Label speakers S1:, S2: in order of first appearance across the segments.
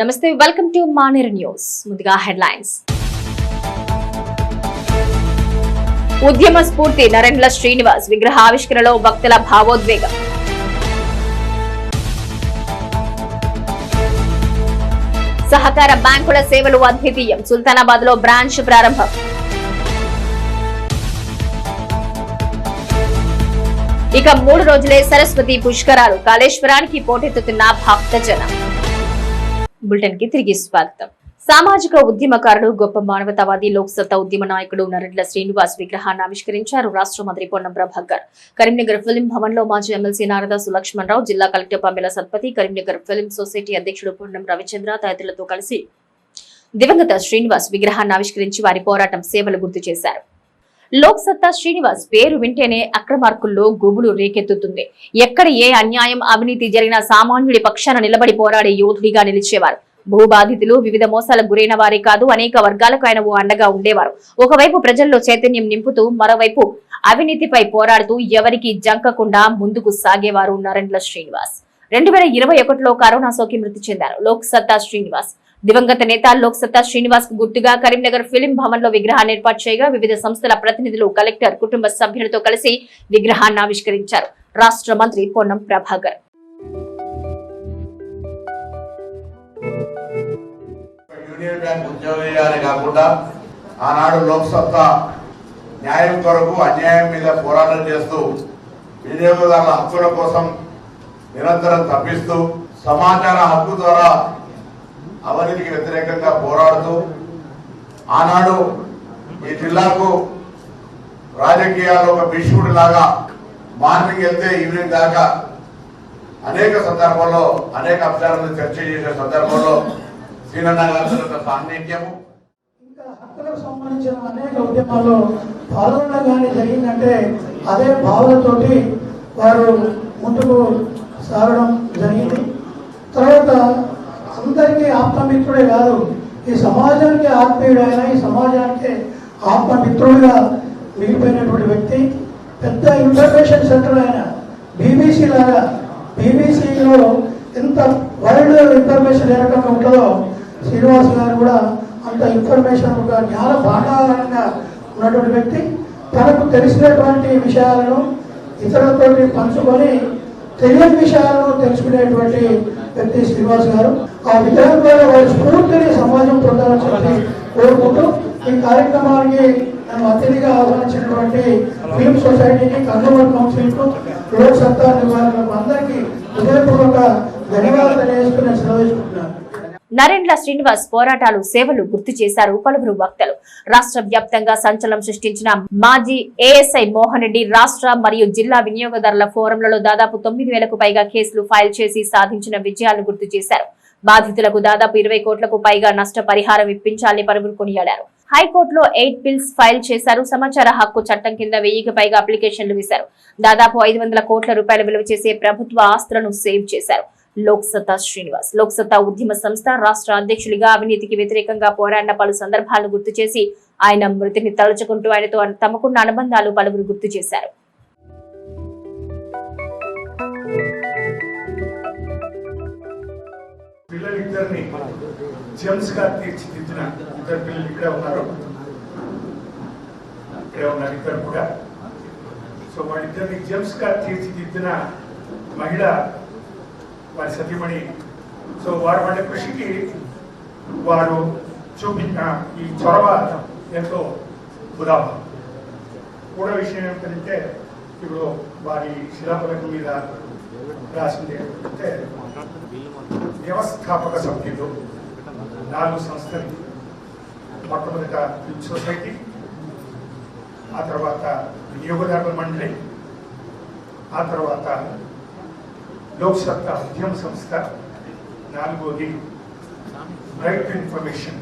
S1: నమస్తే welcome to Maner news. ముందుగా headlines. ఉద్యమ స్ఫూర్తి నరేంద్ర శ్రీనివాస్ విగ్రహ ఆవిష్కరణలో భక్తుల భావోద్వేగం. సహకార బ్యాంకుల సేవలు అద్వితీయం. సుల్తానాబాద్లో బ్రాంచ్ ప్రారంభం. ఇక మూడు రోజులే సరస్వతి పుష్కరాలు. కాళేశ్వరానికి పోటెత్తుతున్న భక్తజనం. బులెటిన్కి తిరిగి స్వాగతం. సామాజిక ఉద్యమకారుడు గొప్ప మానవతావాది లోక్సత్తా ఉద్యమ నాయకుడు నరెండ్ల శ్రీనివాస్ విగ్రహాన్ని ఆవిష్కరించారు రాష్ట్ర మంత్రి పొన్నం ప్రభాకర్. కరీంనగర్ ఫిలిం భవన్లో మాజీ ఎమ్మెల్సీ నారద సులక్ష్మణరావు జిల్లా collector Pammela Satpathy Karimnagar film society అధ్యక్షుడు పొన్నం రవిచంద్ర తదితరులతో కలిసి దివంగత శ్రీనివాస్ విగ్రహాన్ని ఆవిష్కరించి వారి పోరాటం సేవలు గుర్తు చేశారు. లోక్ సత్తా శ్రీనివాస్ పేరు వింటేనే అక్రమార్కుల్లో గుబులు రేకెత్తుతుంది. ఎక్కడ ఏ అన్యాయం అవినీతి జరిగినా సామాన్యుడి పక్షాన నిలబడి పోరాడే యోధుడిగా నిలిచేవారు. భూబాధితులు వివిధ మోసాలకు గురైన వారే కాదు అనేక వర్గాలకు ఆయన ఓ అండగా ఉండేవారు. ఒకవైపు ప్రజల్లో చైతన్యం నింపుతూ మరోవైపు అవినీతిపై పోరాడుతూ ఎవరికి జంకకుండా ముందుకు సాగేవారు నరేంద్ర శ్రీనివాస్. రెండు వేల ఇరవై ఒకటిలో కరోనా సోకి మృతి చెందారు లోక్ సత్తా శ్రీనివాస్. దివంగత నేత లోక్సత్తా శ్రీనివాస్ గుర్తుగా కరీంనగర్ ఫిలిం భవన్లో విగ్రహాన్ని ఏర్పాటు చేయగా వివిధ సంస్థల ప్రతినిధులు కలెక్టర్ కుటుంబ సభ్యులతో కలిసి విగ్రహాన్ని ఆవిష్కరించారు. రాష్ట్ర మంత్రి పొన్నం ప్రభాకర్.
S2: యూనియన్ బ్యాంక్ ఉద్యోగాలే కాకుండా ఆనాడు లోక్సత్తా న్యాయం కొరకు అన్యాయం మీద పోరాటం చేస్తూ వినియోగదారుల హక్కుల కోసం నిరంతరం తప్పిస్తూ సమాచార హక్కు ద్వారా అవినీతికి వ్యతిరేకంగా పోరాడుతూ ఆనాడు ఈ జిల్లాకు రాజకీయాల్లో ఒక భీష్ముడి లాగా మార్నింగ్ వెళ్తే ఈవినింగ్ దాకా అనేక సందర్భాల్లో అనేక అంశాలను చర్చ చేసే సందర్భంలో శ్రీనన్న గారి సాన్నిధ్యము.
S3: ఇంకా హక్కులకు సంబంధించిన అనేక ఉద్యమాల్లో పాల్గొనడం కానీ జరిగిందంటే అదే భావనతోటి వారు ముందుకు సాగడం జరిగింది. తర్వాత అందరికీ ఆత్మమిత్రుడే కాదు. ఈ సమాజానికి ఆత్మీయుడైన ఈ సమాజానికి ఆత్మమిత్రుడిగా మిగిలిపోయినటువంటి వ్యక్తి పెద్ద ఇన్ఫర్మేషన్ సెంటర్ అయిన బీబీసీ లాగా. బీబీసీలో ఎంత వరల్డ్ ఇన్ఫర్మేషన్ ఏ రకంగా ఉంటుందో శ్రీనివాస్ గారు కూడా అంత ఇన్ఫర్మేషన్ ఒక జ్ఞాన భాగారంగా ఉన్నటువంటి వ్యక్తి. తనకు తెలిసినటువంటి విషయాలను ఇతరులతోటి పంచుకొని తెలియని విషయాలను తెలుసుకునేటువంటి వ్యక్తి శ్రీనివాస్ గారు. ఆ విగ్రహం ద్వారా వారి స్ఫూర్తిని సమాజం పొందాలని చెప్పి కోరుకుంటూ ఈ కార్యక్రమానికి నన్ను అతిథిగా ఆహ్వానించినటువంటి ఫిలిం సొసైటీకి కన్సూమర్ కౌన్సిల్కు లోక్ సత్తా నివారణకు అందరికీ హృదయపూర్వక ధన్యవాదాలు తెలియజేసుకుని సెలవు
S1: నరేంద్ర శ్రీనివాస్ పోరాటాలు సేవలు గుర్తు చేశారు పలువురు వక్తలు. రాష్ట్ర వ్యాప్తంగా సంచలనం సృష్టించిన మాజీ ఏఎస్ఐ మోహన్ రెడ్డి రాష్ట్ర మరియు జిల్లా వినియోగదారుల ఫోరంలలో దాదాపు తొమ్మిది వేలకు పైగా కేసులు ఫైల్ చేసి సాధించిన విజయాలను గుర్తు చేశారు. బాధితులకు దాదాపు ఇరవై కోట్లకు పైగా నష్టపరిహారం ఇప్పించాలని పలువురు కొనియాడారు. హైకోర్టులో ఎయిట్ బిల్స్ ఫైల్ చేశారు. సమాచార హక్కు చట్టం కింద వెయ్యికి పైగా అప్లికేషన్లు వేశారు. దాదాపు ఐదు వందల కోట్ల రూపాయలు విలువ చేసే ప్రభుత్వ ఆస్తులను సేవ్ చేశారు. లోక్సత్తా శ్రీనివాస్. లోక్సత్తా ఉద్యమ సంస్థ రాష్ట్ర అధ్యక్షుడిగా అవినీతికి వ్యతిరేకంగా పోరాడిన పలు సందర్భాలను గుర్తు చేసి ఆయన మృతిని తలుచుకుంటూ ఆయనతో తమకున్న అనుబంధాలు పలువురు గుర్తు చేశారు.
S4: పిల్లలిద్దరిని జెమ్స్గా తీర్చిదిద్దిన ఇద్దరు పిల్లలు ఇక్కడే ఉన్నారు. ఇక్కడే ఉన్నారు ఇద్దరు కూడా. సో వాళ్ళిద్దరిని జెమ్స్గా తీర్చిదిద్దిన మహిళ వారి సతీమణి. సో వారు వాళ్ళ కృషికి వారు చూపించిన ఈ చొరవ ఎంతో ఉదాహరణ. కూడా విషయం ఏమిటంటే ఇప్పుడు వారి శిలాఫలకం మీద రాసింది ఏమిటంటే వ్యవస్థాపక సభ్యులు నాలుగు సంస్థలు. మొట్టమొదట ఫిల్మ్ సొసైటీ ఆ తర్వాత వినియోగదారుల మండలి ఆ తర్వాత లోక్సత్త ఉద్యమ సంస్థ నాలుగోది బ్రైట్ ఇన్ఫర్మేషన్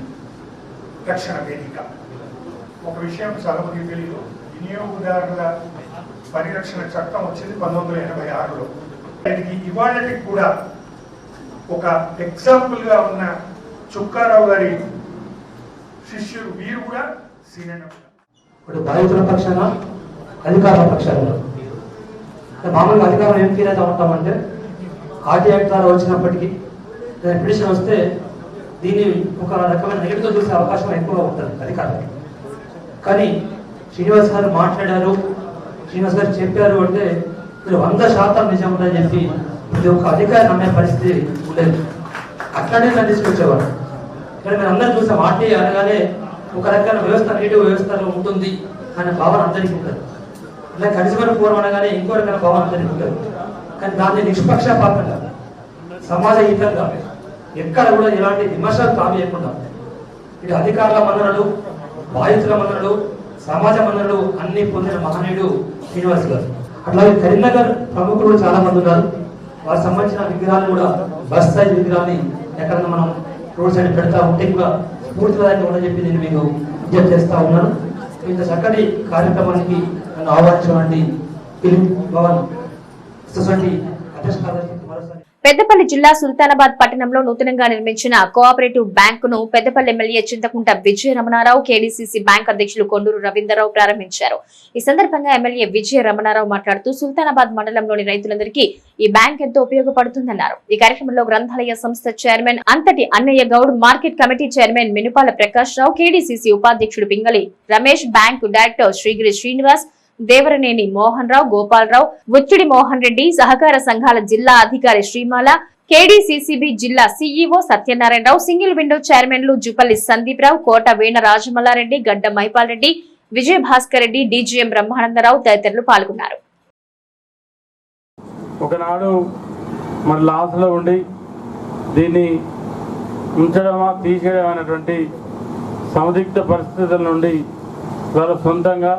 S4: రక్షణ వేదిక. ఒక విషయం చాలా తెలియదు వినియోగదారుల పరిరక్షణ చట్టం వచ్చింది పంతొమ్మిది వందల ఎనభై ఆరులో. దానికి ఇవాళకి కూడా ఒక ఎగ్జాంపుల్గా ఉన్న చుక్కారావు గారి శిష్యుడు వీరు కూడా సీనియర్
S5: ఇప్పుడు బాధితుల పక్షాన అధికారుల పక్షాన. మామూలుగా అధికారం ఏం ఫీల్ అవుతా ఉంటామంటే ఆర్టీ యాక్ట్ ద్వారా వచ్చినప్పటికీ ఏదైనా పిటిషన్ వస్తే దీన్ని ఒక రకమైన నెగిటివ్తో చూసే అవకాశం ఎక్కువ ఉంటుంది అధికారులు కానీ శ్రీనివాస్ గారు మాట్లాడారు శ్రీనివాస్ గారు చెప్పారు అంటే మీరు వంద శాతం నిజం ఉందని చెప్పి ఇది ఒక అధికారి నమ్మే పరిస్థితి ఉండేది. అట్లనే నన్ను తీసుకొచ్చేవారు. ఇక్కడ మీరు అందరూ చూసాం ఆర్టీ అనగానే ఒక రకమైన వ్యవస్థ నీటి వ్యవస్థలో ఉంటుంది అనే భావన అందరికీ ఉంటుంది ఇలా కరిసిమల పూర్వం అనగానే ఇంకో రకమైన భావన అందరికీ ఉంటుంది కానీ దాన్ని నిష్పక్షపాతంగా సమాజహితంగా ఎక్కడ కూడా ఎలాంటి విమర్శలు తావేయకుండా ఇటు అధికారుల మన్ననలు బాధితుల మన్ననలు సమాజ మన్ననలు అన్ని పొందిన మహనీయుడు శ్రీనివాస్ గారు. అట్లాగే కరీంనగర్ ప్రముఖులు చాలా మంది ఉన్నారు. వారికి సంబంధించిన విగ్రహాలు కూడా బస్ సైజ్ విగ్రహాన్ని ఎక్కడన్నా మనం రోడ్ సైడ్ పెడతా ఉంటే కూడా స్ఫూర్తిదాయకంగా ఉందని చెప్పి నేను మీకు విజ్ఞప్తి చేస్తా ఉన్నాను. ఇంత చక్కటి కార్యక్రమానికి నన్ను ఆహ్వానించినటువంటి ఫిలిం భవన్ సొసైటీ అధ్యక్ష కార్యదర్శి మరోసారి
S1: పెద్దపల్లి జిల్లా సుల్తానాబాద్ పట్టణంలో నూతనంగా నిర్మించిన కోఆపరేటివ్ బ్యాంకును Peddapalli MLA Chintakunta Vijaya Ramanarao KDCC bank అధ్యక్షులు కొండూరు రవీంద్రరావు ప్రారంభించారు. ఈ సందర్భంగా ఎమ్మెల్యే విజయ రమణారావు మాట్లాడుతూ సుల్తానాబాద్ మండలంలోని రైతులందరికీ ఈ బ్యాంక్ ఎంతో ఉపయోగపడుతుందన్నారు. ఈ కార్యక్రమంలో గ్రంథాలయ సంస్థ చైర్మన్ అంతటి Annaiah Goud market committee chairman Minupala Prakash Rao K D C C ఉపాధ్యక్షుడు పింగళి రమేష్ బ్యాంకు డైరెక్టర్ శ్రీగిరి శ్రీనివాస్ దేవరనేని మోహన్ రావు గోపాలరావు బుచ్చిడి మోహన్ రెడ్డి సహకార సంఘాల జిల్లా అధికారి Srimala K D C C B జిల్లా C E O Satyanarayanarao single window చైర్మన్లు జుపల్లి సందీప్ రావు కోట వీణ రాజమల్లారెడ్డి గడ్డ మైపాల్ రెడ్డి విజయ భాస్కర్ రెడ్డి డీజీఎం బ్రహ్మానందరావు తదితరులు పాల్గొన్నారు.
S6: ఒకనాడు మరి లాస్లో ఉండి దీన్ని ఉంచడమా తీసేయడం అనేటువంటి సందిగ్ధ పరిస్థితుల నుండి వాళ్ళ సొంతంగా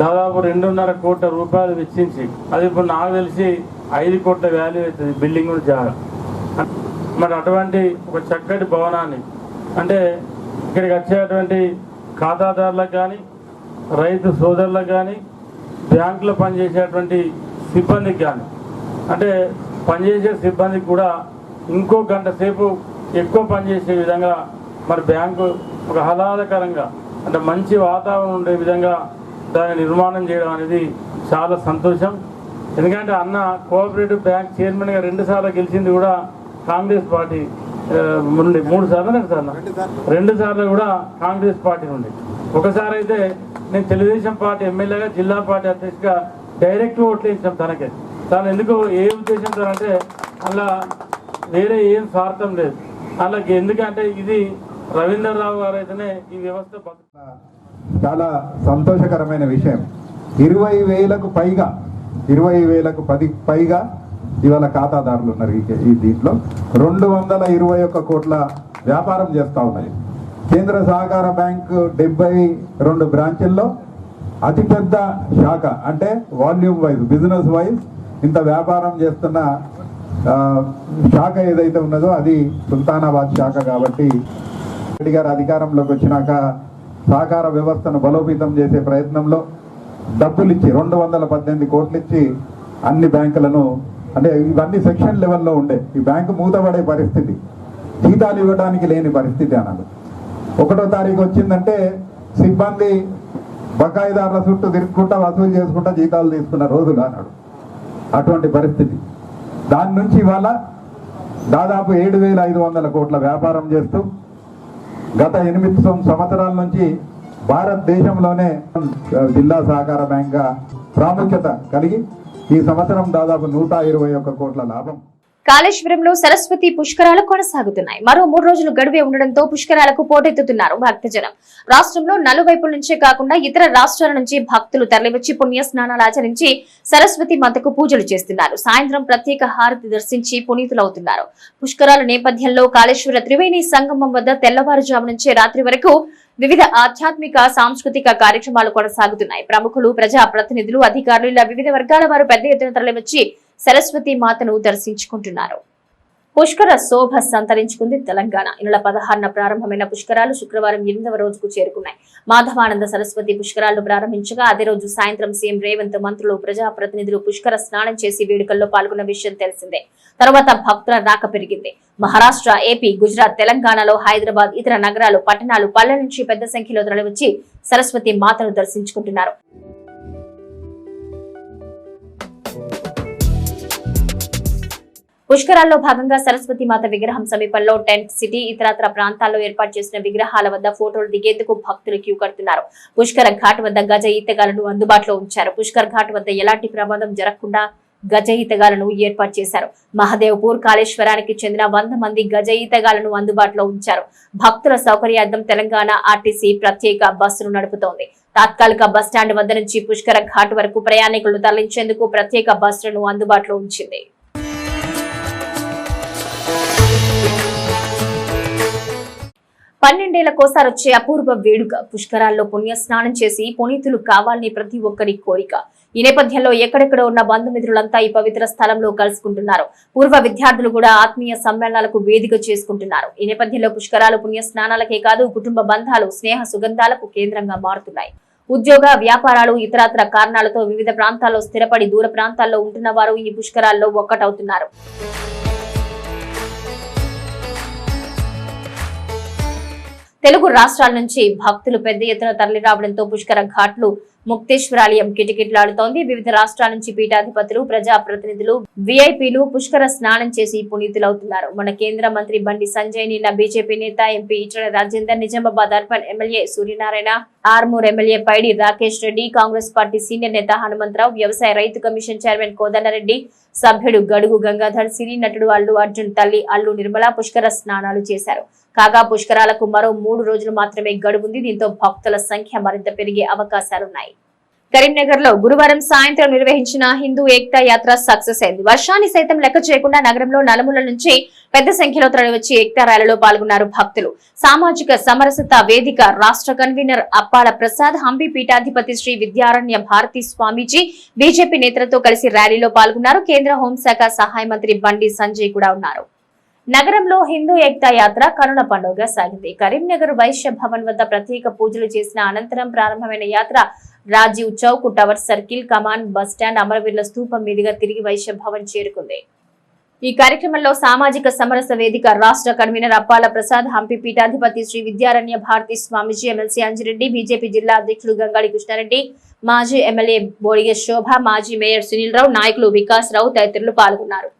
S6: దాదాపు రెండున్నర కోట్ల రూపాయలు వెచ్చించి. అది ఇప్పుడు నాకు తెలిసి ఐదు కోట్ల వాల్యూ అవుతుంది బిల్డింగ్ జాగ మరి అటువంటి ఒక చక్కటి భవనాన్ని అంటే ఇక్కడికి వచ్చేటువంటి ఖాతాదారులకు కానీ రైతు సోదరులకు కానీ బ్యాంకులో పనిచేసేటువంటి సిబ్బందికి కానీ అంటే పనిచేసే సిబ్బందికి కూడా ఇంకో గంట సేపు ఎక్కువ పనిచేసే విధంగా మరి బ్యాంకు ఒక ఆహ్లాదకరంగా అంటే మంచి వాతావరణం ఉండే విధంగా దాన్ని నిర్మాణం చేయడం అనేది చాలా సంతోషం. ఎందుకంటే అన్న కోఆపరేటివ్ బ్యాంక్ చైర్మన్గా రెండు సార్లు గెలిచింది కూడా కాంగ్రెస్ పార్టీ నుండి మూడు సార్లు రెండు సార్లు. రెండు సార్లు కూడా కాంగ్రెస్ పార్టీ నుండి. ఒకసారి అయితే నేను తెలుగుదేశం పార్టీ ఎమ్మెల్యేగా జిల్లా పార్టీ అధ్యక్షుడిగా డైరెక్ట్ ఓట్లు వేసాం తనకే. తను ఎందుకు ఏ ఉద్దేశంతో అంటే అలా వేరే ఏం స్వార్థం లేదు. అలాగే ఎందుకంటే ఇది రవీంద్రరావు గారు అయితేనే ఈ వ్యవస్థ
S7: చాలా సంతోషకరమైన విషయం. ఇరవై వేలకు పైగా ఇరవై వేలకు పది పైగా ఇవాళ ఖాతాదారులు ఉన్నారు ఈ- దీంట్లో. రెండు వందల ఇరవై ఒక్క కోట్ల వ్యాపారం చేస్తూ ఉన్నాయి. కేంద్ర సహకార బ్యాంకు డెబ్బై రెండు బ్రాంచుల్లో అతిపెద్ద శాఖ అంటే వాల్యూమ్ వైజ్ బిజినెస్ వైజ్ ఇంత వ్యాపారం చేస్తున్న శాఖ ఏదైతే ఉన్నదో అది సుల్తానాబాద్ శాఖ కాబట్టి రెడ్డి గారు అధికారంలోకి వచ్చినాక సహకార వ్యవస్థను బలోపేతం చేసే ప్రయత్నంలో డబ్బులు ఇచ్చి రెండు వందల పద్దెనిమిది కోట్లు ఇచ్చి అన్ని బ్యాంకులను అంటే ఇవన్నీ సెక్షన్ లెవెల్లో ఉండే ఈ బ్యాంకు మూతపడే పరిస్థితి. జీతాలు ఇవ్వడానికి లేని పరిస్థితి అన్నాడు ఒకటో తారీఖు వచ్చిందంటే సిబ్బంది బకాయిదారుల చుట్టూ తిరుగుకుంటా వసూలు చేసుకుంటా జీతాలు తీసుకున్న రోజులు అన్నాడు. అటువంటి పరిస్థితి. దాని నుంచి ఇవాళ దాదాపు ఏడు వేల ఐదు వందల కోట్ల వ్యాపారం చేస్తూ గత ఎనిమిది సంవత్సరాల నుంచి భారతదేశంలోనే జిల్లా సహకార బ్యాంక్గా ప్రాముఖ్యత కలిగి ఈ సంవత్సరం దాదాపు నూట ఇరవై ఒక్క కోట్ల లాభం
S1: కాళేశ్వరంలో సరస్వతి పుష్కరాలు కొనసాగుతున్నాయి. మరో మూడు రోజులు గడువే ఉండడంతో పుష్కరాలకు పోటెత్తుతున్నారు భక్తజనం. రాష్ట్రంలో నలువైపుల నుంచే కాకుండా ఇతర రాష్ట్రాల నుంచి భక్తులు తరలివచ్చి పుణ్య స్నానాలు ఆచరించి సరస్వతి మాతకు పూజలు చేస్తున్నారు. సాయంత్రం ప్రత్యేక హారతి దర్శించి పునీతులవుతున్నారు. పుష్కరాల నేపథ్యంలో కాళేశ్వర త్రివేణి సంగమం వద్ద తెల్లవారుజాము నుంచే రాత్రి వరకు వివిధ ఆధ్యాత్మిక సాంస్కృతిక కార్యక్రమాలు కొనసాగుతున్నాయి. ప్రముఖులు ప్రజా ప్రతినిధులు అధికారులు ఇలా వివిధ వర్గాల వారు పెద్ద ఎత్తున తరలివచ్చి సరస్వతి మాతను దర్శించుకుంటున్నారు. పుష్కర శోభ సంతరించుకుంది తెలంగాణ. ఈ నెల పదహారున ప్రారంభమైన పుష్కరాలు శుక్రవారం ఎనిమిదవ రోజుకు చేరుకున్నాయి. మాధవానంద సరస్వతి పుష్కరాలు ప్రారంభించగా అదే రోజు సాయంత్రం సీఎం రేవంత్ మంత్రులు ప్రజాప్రతినిధులు పుష్కర స్నానం చేసి వేడుకల్లో పాల్గొన్న విషయం తెలిసిందే. తర్వాత భక్తుల రాక పెరిగింది. మహారాష్ట్ర ఏపీ గుజరాత్ తెలంగాణలో హైదరాబాద్ ఇతర నగరాలు పట్టణాలు పల్లె నుంచి పెద్ద సంఖ్యలో తరలివచ్చి సరస్వతి మాతను దర్శించుకుంటున్నారు. పుష్కరాల్లో భాగంగా సరస్వతి మాత విగ్రహం సమీపంలో టెంట్ సిటీ ఇతరత్ర ప్రాంతాల్లో ఏర్పాటు చేసిన విగ్రహాల వద్ద ఫోటోలు దిగేందుకు భక్తులు క్యూ కడుతున్నారు. పుష్కర ఘాట్ వద్ద గజ ఈతగాలను అందుబాటులో ఉంచారు. పుష్కర్ ఘాట్ వద్ద ఎలాంటి ప్రమాదం జరగకుండా గజ ఈతగాలను ఏర్పాటు చేశారు. మహదేవ్పూర్ కాళేశ్వరానికి చెందిన వంద మంది గజ ఈతగాలను అందుబాటులో ఉంచారు. భక్తుల సౌకర్యార్థం తెలంగాణ ఆర్టీసీ ప్రత్యేక బస్సును నడుపుతోంది. తాత్కాలిక బస్ స్టాండ్ వద్ద నుంచి పుష్కర ఘాట్ వరకు ప్రయాణికులను తరలించేందుకు ప్రత్యేక బస్సులను అందుబాటులో ఉంచింది. పన్నెండేళ్ళకోసారి వచ్చే అపూర్వ వేడుక. పుష్కరాల్లో పుణ్య స్నానం చేసి పునీతులు కావాలని ప్రతి ఒక్కరి కోరిక. ఈ నేపథ్యంలో ఎక్కడెక్కడ ఉన్న బంధుమిత్రులంతా ఈ పవిత్ర స్థలంలో కలుసుకుంటున్నారు. పూర్వ విద్యార్థులు కూడా ఆత్మీయ సమ్మేళనాలకు వేదిక చేసుకుంటున్నారు. ఈ నేపథ్యంలో పుష్కరాలు పుణ్య స్నానాలకే కాదు కుటుంబ బంధాలు స్నేహ సుగంధాలకు కేంద్రంగా మారుతున్నాయి. ఉద్యోగ వ్యాపారాలు ఇతరత్ర కారణాలతో వివిధ ప్రాంతాల్లో స్థిరపడి దూర ప్రాంతాల్లో ఉంటున్న వారు ఈ పుష్కరాల్లో ఒక్కటవుతున్నారు. తెలుగు రాష్ట్రాల నుంచి భక్తులు పెద్ద ఎత్తున తరలి రావడంతో పుష్కర ఘాట్లు ముక్తేశ్వరాలయం కిటకిటలాడుతోంది. వివిధ రాష్ట్రాల నుంచి పీఠాధిపతులు ప్రజా ప్రతినిధులు విఐపీలు పుష్కర స్నానం చేసి పునీతులవుతున్నారు. మన కేంద్ర మంత్రి బండి సంజయ్ నిన్న బీజేపీ నేత MP Etela Rajender Nizamabad urban MLA Suryanarayana Armoor MLA Paidi Rakesh Reddy Congress party senior నేత హనుమంతరావు వ్యవసాయ రైతు కమిషన్ చైర్మన్ కోదండరెడ్డి సభ్యుడు గడుగు గంగాధర్ సినీ నటుడు అల్లు అర్జున్ తల్లి అల్లు నిర్మల పుష్కర స్నానాలు చేశారు. కాగా పుష్కరాలకు మరో మూడు రోజులు మాత్రమే గడువుంది. దీంతో భక్తుల సంఖ్య మరింత పెరిగే అవకాశాలున్నాయి. కరీంనగర్లో గురువారం సాయంత్రం నిర్వహించిన హిందూ ఏక్తా యాత్ర సక్సెస్ అయింది. వర్షాన్ని సైతం లెక్క చేయకుండా నగరంలో నలుమూల నుంచి పెద్ద సంఖ్యలో తరలివచ్చి ఏక్తా ర్యాలీలో పాల్గొన్నారు భక్తులు. సామాజిక సమరసత వేదిక రాష్ట్ర కన్వీనర్ అప్పాల ప్రసాద్ హంపి పీఠాధిపతి శ్రీ విద్యారణ్య భారతి స్వామీజీ బీజేపీ నేతలతో కలిసి ర్యాలీలో పాల్గొన్నారు. కేంద్ర హోంశాఖ సహాయ మంత్రి బండి సంజయ్ కూడా ఉన్నారు. నగరంలో హిందూ ఏక్తా యాత్ర కరుణ పండుగ సాగింది. కరీంనగర్ వైశ్య భవన్ వద్ద ప్రత్యేక పూజలు చేసిన అనంతరం ప్రారంభమైన యాత్ర Rajiv Chowk tower circle Kaman bus stand అమరవీరుల స్థూపం మీదుగా తిరిగి వైశ్య భవన్ చేరుకుంది. ఈ కార్యక్రమంలో సామాజిక సమరస వేదిక రాష్ట్ర కన్వీనర్ అప్పాల ప్రసాద్ హంపి పీఠాధిపతి శ్రీ విద్యారణ్య భారతి స్వామిజీ ఎమ్మెల్సీ అంజిరెడ్డి బీజేపీ జిల్లా అధ్యక్షుడు గంగాడి కృష్ణారెడ్డి మాజీ ఎమ్మెల్యే బోడిగే శోభ మాజీ మేయర్ సునీల్ రావు నాయకులు వికాస్ రావు తదితరులు పాల్గొన్నారు.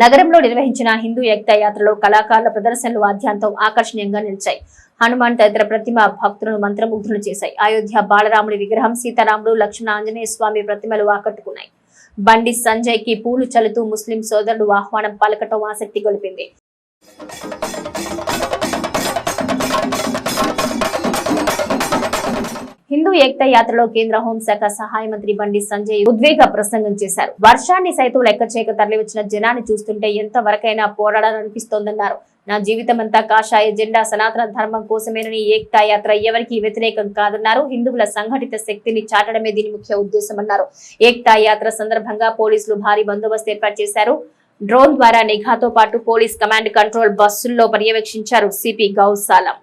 S1: నగరంలో నిర్వహించిన హిందూ ఏక్తా యాత్రలో కళాకారుల ప్రదర్శనలు ఆద్యాంతం ఆకర్షణీయంగా నిలిచాయి. హనుమాన్ తదితర ప్రతిమ భక్తులను మంత్రముగ్ధులు చేశాయి. అయోధ్య బాలరాముడి విగ్రహం సీతారాముడు లక్ష్మణ ఆంజనేయ స్వామి ప్రతిమలు ఆకట్టుకున్నాయి. బండి సంజయ్కి పూలు చల్లుతూ ముస్లిం సోదరుడు ఆహ్వానం పలకటం ఆసక్తి గొలిపింది. హిందూ ఏక్తా యాత్రలో కేంద్ర హోంశాఖ సహాయ మంత్రి బండి సంజయ్ ఉద్వేగ ప్రసంగం చేశారు. వర్షాన్ని సైతం లెక్క చేయక తరలివచ్చిన జనాన్ని చూస్తుంటే ఎంత వరకైనా పోరాడాలనిపిస్తోందన్నారు. నా జీవితం అంతా కాషాయ జెండా సనాతన ధర్మం కోసమేనని ఏక్తా యాత్ర ఎవరికి వ్యతిరేకం కాదన్నారు. హిందువుల సంఘటిత శక్తిని చాటడమే దీని ముఖ్య ఉద్దేశమన్నారు. ఏక్తా యాత్ర సందర్భంగా పోలీసులు భారీ బందోబస్తు ఏర్పాటు చేశారు. డ్రోన్ ద్వారా నిఘాతో పాటు పోలీస్ కమాండ్ కంట్రోల్ బస్సుల్లో పర్యవేక్షించారు సిపి గౌసాలం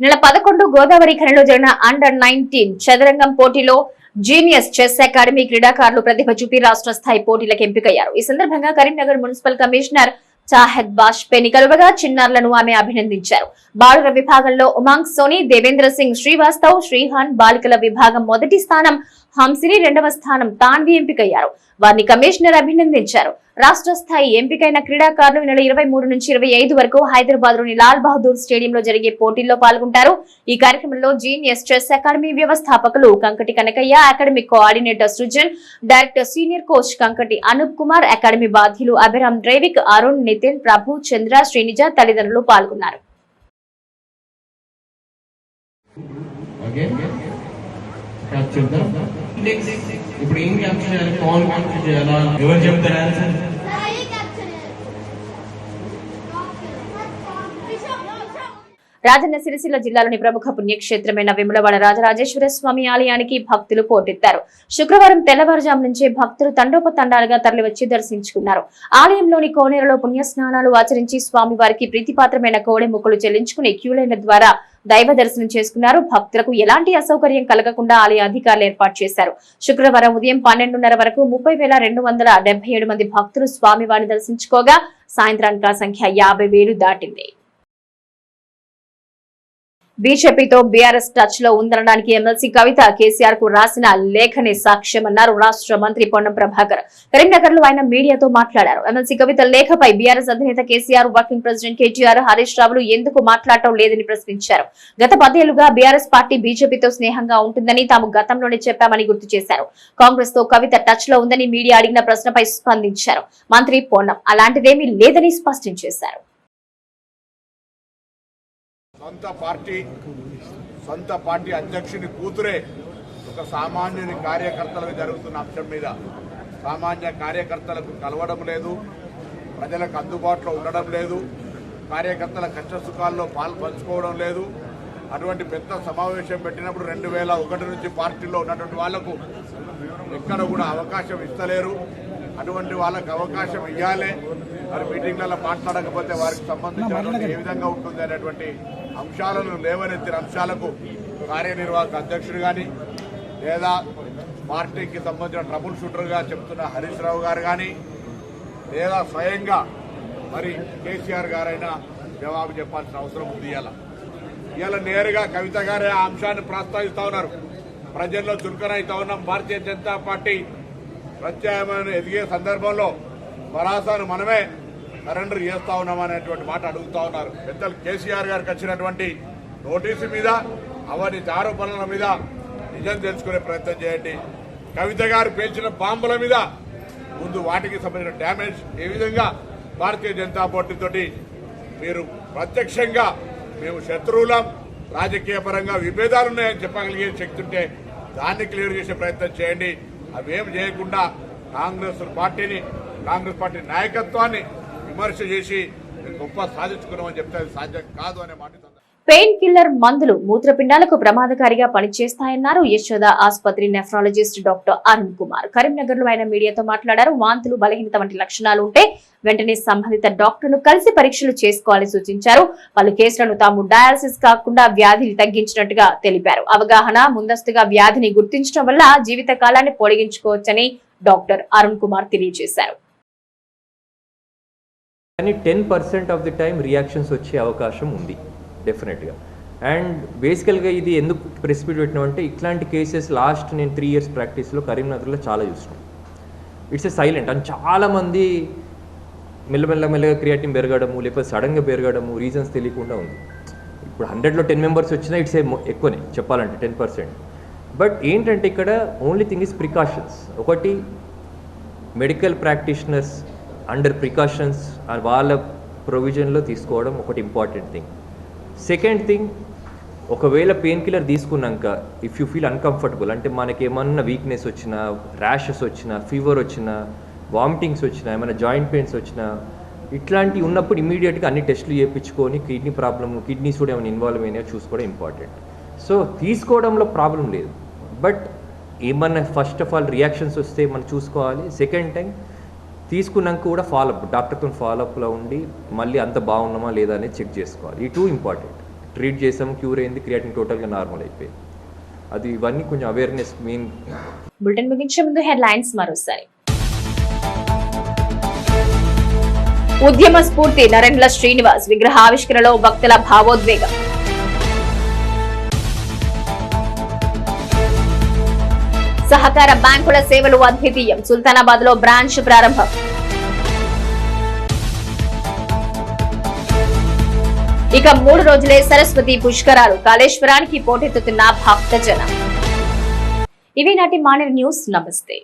S1: నెల పదకొండు గోదావరి ఖనిలో జరిగిన అండర్ నైన్టీన్ చదరంగం పోటీలో జీనియస్ చెస్ అకాడమీ క్రీడాకారులు ప్రతిభ చూపి రాష్ట్ర స్థాయి పోటీలకు ఎంపికయ్యారు. ఈ సందర్భంగా కరీంనగర్ మున్సిపల్ కమిషనర్ చాహెద్ బాష్పేని కలువగా చిన్నారులను ఆమె అభినందించారు. బాలుర విభాగంలో ఉమాంగ్ సోని దేవేంద్ర సింగ్ శ్రీవాస్తవ్ శ్రీహాన్ బాలికల విభాగం మొదటి స్థానం హంసిని రెండవ స్థానం తాన్వి ఎంపికయ్యారు. వారిని కమిషనర్ అభినందించారు. రాష్ట్ర స్థాయి ఎంపికైన క్రీడాకారులు నెల ఇరవై మూడు నుంచి ఇరవై ఐదు వరకు హైదరాబాద్లోని లాల్ బహదూర్ స్టేడియంలో జరిగే పోటీల్లో పాల్గొంటారు. ఈ కార్యక్రమంలో జీనియస్ చెస్ అకాడమీ వ్యవస్థాపకులు Kankati Kanakaiah academic coordinator Srujan director senior coach Kankati Anup Kumar academy బాధ్యులు అభిరామ్ డ్రైవిక్ అరుణ్ నితిన్ ప్రభు చంద్ర శ్రీనిజ తల్లిదండ్రులు పాల్గొన్నారు.
S8: ఓకే ఇప్పుడు ఏం క్యాప్చర్ చేయాలి? ఫోన్ క్యాప్చర్ చేయాలా? ఎవరు చెప్తారు ఆన్సర్
S1: రాజన్న సిరిసిల్ల జిల్లాలోని ప్రముఖ పుణ్యక్షేత్రమైన విమలవాడ రాజరాజేశ్వర స్వామి ఆలయానికి భక్తులు పోటెత్తారు. శుక్రవారం తెల్లవారుజాము నుంచే భక్తులు తండోపతండాలుగా తరలివచ్చి దర్శించుకున్నారు. ఆలయంలోని కోనేరులో పుణ్య స్నానాలు ఆచరించి స్వామివారికి ప్రీతిపాత్రమైన కోడె ముక్కలు చెల్లించుకుని క్యూలైన ద్వారా దైవ దర్శనం చేసుకున్నారు. భక్తులకు ఎలాంటి అసౌకర్యం కలగకుండా ఆలయ అధికారులు ఏర్పాటు చేశారు. శుక్రవారం ఉదయం పన్నెండున్నర వరకు ముప్పై వేల రెండు వందల ఏడు మంది భక్తులు స్వామివారిని దర్శించుకోగా సాయంత్రానికి ఆ సంఖ్య యాభై వేలు దాటింది. బీజేపీతో బీఆర్ఎస్ టచ్లో ఉందనడానికి ఎమ్మెల్సీ కవిత కేసీఆర్కు రాసిన లేఖనే సాక్ష్యమన్నారు రాష్ట్ర మంత్రి పొన్నం ప్రభాకర్. కరీంనగర్లో ఆయన మీడియాతో మాట్లాడారు. ఎమ్మెల్సీ కవిత లేఖపై బీఆర్ఎస్ అధినేత KCR working president KTR Harish రావులు ఎందుకు మాట్లాడటం లేదని ప్రశ్నించారు. గత పదేళ్ళుగా బీఆర్ఎస్ పార్టీ బీజేపీతో స్నేహంగా ఉంటుందని తాము గతంలోనే చెప్పామని గుర్తు చేశారు. కాంగ్రెస్తో కవిత టచ్లో ఉందని మీడియా అడిగిన ప్రశ్నపై స్పందించారు. మంత్రి పొన్నం అలాంటిదేమీ లేదని స్పష్టం చేశారు.
S2: సొంత పార్టీ సొంత పార్టీ అధ్యక్షుని కూతురే ఒక సామాన్యుని కార్యకర్తలకు జరుగుతున్న అంశం మీద. సామాన్య కార్యకర్తలకు కలవడం లేదు ప్రజలకు అందుబాటులో ఉండడం లేదు కార్యకర్తల కష్ట సుఖాల్లో పాలు పంచుకోవడం లేదు. అటువంటి పెద్ద సమావేశం పెట్టినప్పుడు రెండు వేల ఒకటి నుంచి పార్టీలో ఉన్నటువంటి వాళ్ళకు ఎక్కడ కూడా అవకాశం ఇస్తలేరు. అటువంటి వాళ్ళకి అవకాశం ఇవ్వాలి మరి మీటింగ్లలో మాట్లాడకపోతే వారికి సంబంధించినటువంటి ఏ విధంగా ఉంటుంది అనేటువంటి అంశాలను లేవనెత్తిన అంశాలకు కార్యనిర్వాహక అధ్యక్షుడు కానీ లేదా పార్టీకి సంబంధించిన ట్రబుల్ షూటర్గా చెప్తున్న హరీష్ రావు గారు కానీ లేదా స్వయంగా మరి కేసీఆర్ గారైనా జవాబు చెప్పాల్సిన అవసరం ఉంది ఇవాళ ఇవాళ నేరుగా కవిత గారే ఆ అంశాన్ని ప్రస్తావిస్తూ ఉన్నారు. ప్రజల్లో చురుకనైతా ఉన్నాం. భారతీయ జనతా పార్టీ ప్రత్యామ్నాయం ఎదిగే సందర్భంలో పరాసాను మనమే సరెండర్ చేస్తా ఉన్నాం అనేటువంటి మాట అడుగుతా ఉన్నారు. పెద్దలు కేసీఆర్ గారికి వచ్చినటువంటి నోటీసు మీద అవినీతి ఆరోపణల మీద నిజం తెలుసుకునే ప్రయత్నం చేయండి. కవిత గారు పేల్చిన బాంబుల మీద ముందు వాటికి సంబంధించిన డ్యామేజ్ ఏ విధంగా భారతీయ జనతా పార్టీ తోటి మీరు ప్రత్యక్షంగా మేము శత్రువులం రాజకీయ పరంగా విభేదాలు ఉన్నాయని చెప్పగలిగే శక్తి ఉంటే దాన్ని క్లియర్ చేసే ప్రయత్నం చేయండి. అవేం చేయకుండా కాంగ్రెస్ పార్టీని కాంగ్రెస్ పార్టీ నాయకత్వాన్ని విమర్శ చేసి గొప్ప సాధించుకున్నామని చెప్తే అది సాధ్యం కాదు అనే మాట
S1: పెయిన్ కిల్లర్ మందులు మూత్రపిండాలకు ప్రమాదకారిగా పనిచేస్తాయన్నారు యశోద ఆసుపత్రి నెఫ్రాలజిస్ట్ డాక్టర్ అరుణ్ కుమార్. కరీంనగర్లో ఆయన మీడియాతో మాట్లాడారు. వాంతులు బలహీనత వంటి లక్షణాలు ఉంటే వెంటనే సంబంధిత డాక్టర్ను కలిసి పరీక్షలు చేసుకోవాలని సూచించారు. పలు కేసులను తాము డయాలసిస్ కాకుండా వ్యాధిని తగ్గించినట్టుగా తెలిపారు. అవగాహన ముందస్తుగా వ్యాధిని గుర్తించడం వల్ల జీవిత కాలాన్ని పొడిగించుకోవచ్చని డాక్టర్ అరుణ్ కుమార్ తెలియజేశారు.
S9: కానీ ten percent of the time reactions వచ్చే అవకాశం ఉంది డెఫినెట్గా. అండ్ బేసికల్గా ఇది ఎందుకు ప్రెసిపిట్ పెట్టినామంటే ఇట్లాంటి కేసెస్ లాస్ట్ నేను త్రీ ఇయర్స్ ప్రాక్టీస్లో కరీంనగర్లో చాలా చూసినాం. ఇట్స్ ఎ సైలెంట్ అండ్ చాలామంది మెల్లమెల్ల మెల్లగా క్రియేటివ్ పెరగడము లేకపోతే సడన్గా పెరగడము రీజన్స్ తెలియకుండా ఉంది. ఇప్పుడు హండ్రెడ్లో టెన్ మెంబర్స్ వచ్చినా ఇట్స్ ఏ ఎక్కువనే చెప్పాలంటే టెన్ పర్సెంట్. బట్ ఏంటంటే ఇక్కడ ఓన్లీ థింగ్ ఇస్ ప్రికాషన్స్. ఒకటి మెడికల్ ప్రాక్టీషనర్స్ అండర్ ప్రికాషన్స్ వాళ్ళ ప్రొవిజన్లో తీసుకోవడం ఒకటి ఇంపార్టెంట్ థింగ్ సెకండ్ థింగ్ ఒకవేళ పెయిన్ కిల్లర్ తీసుకున్నాక ఇఫ్ యూ ఫీల్ అన్కంఫర్టబుల్ అంటే మనకి ఏమన్నా వీక్నెస్ వచ్చినా ర్యాషెస్ వచ్చినా ఫీవర్ వచ్చినా వామిటింగ్స్ వచ్చినా ఏమైనా జాయింట్ పెయిన్స్ వచ్చినా ఇట్లాంటివి ఉన్నప్పుడు ఇమీడియట్గా అన్ని టెస్టులు చేయించుకొని కిడ్నీ ప్రాబ్లమ్ కిడ్నీస్ కూడా ఏమైనా ఇన్వాల్వ్ అయినాయో చూసుకోవడం ఇంపార్టెంట్ సో తీసుకోవడంలో ప్రాబ్లం లేదు. బట్ ఏమన్నా ఫస్ట్ ఆఫ్ ఆల్ రియాక్షన్స్ వస్తే మనం చూసుకోవాలి. సెకండ్ టైం తీసుకున్నాక కూడా ఫాలోఅప్ డాక్టర్తో ఫాలోఅప్లో ఉండి మళ్ళీ అంత బాగున్నామా లేదా అనేది చెక్ చేసుకోవాలి. ఈ టూ ఇంపార్టెంట్ ట్రీట్ చేసాం క్యూర్ అయింది క్రియేటింగ్ టోటల్గా నార్మల్ అయిపోయింది. అది ఇవన్నీ కొంచెం అవేర్నెస్ మెయిన్
S1: బులెటిన్ ముగించే ముందు హెడ్ లైన్స్ మరోసారి. ఉద్యమ స్ఫూర్తి నరేంద్ర శ్రీనివాస్ విగ్రహావిష్కరణలో భక్తుల భావోద్వేగం. సహకార బ్యాంకుల సేవలు అద్వితీయం. సుల్తానాబాద్లో బ్రాంచ్ ప్రారంభం. ఇక మూడు రోజులే సరస్వతి పుష్కరాలు. కాళేశ్వరానికి పోటెత్తుతున్న భక్తజనం. ఇవి నాటి మానవ న్యూస్. నమస్తే.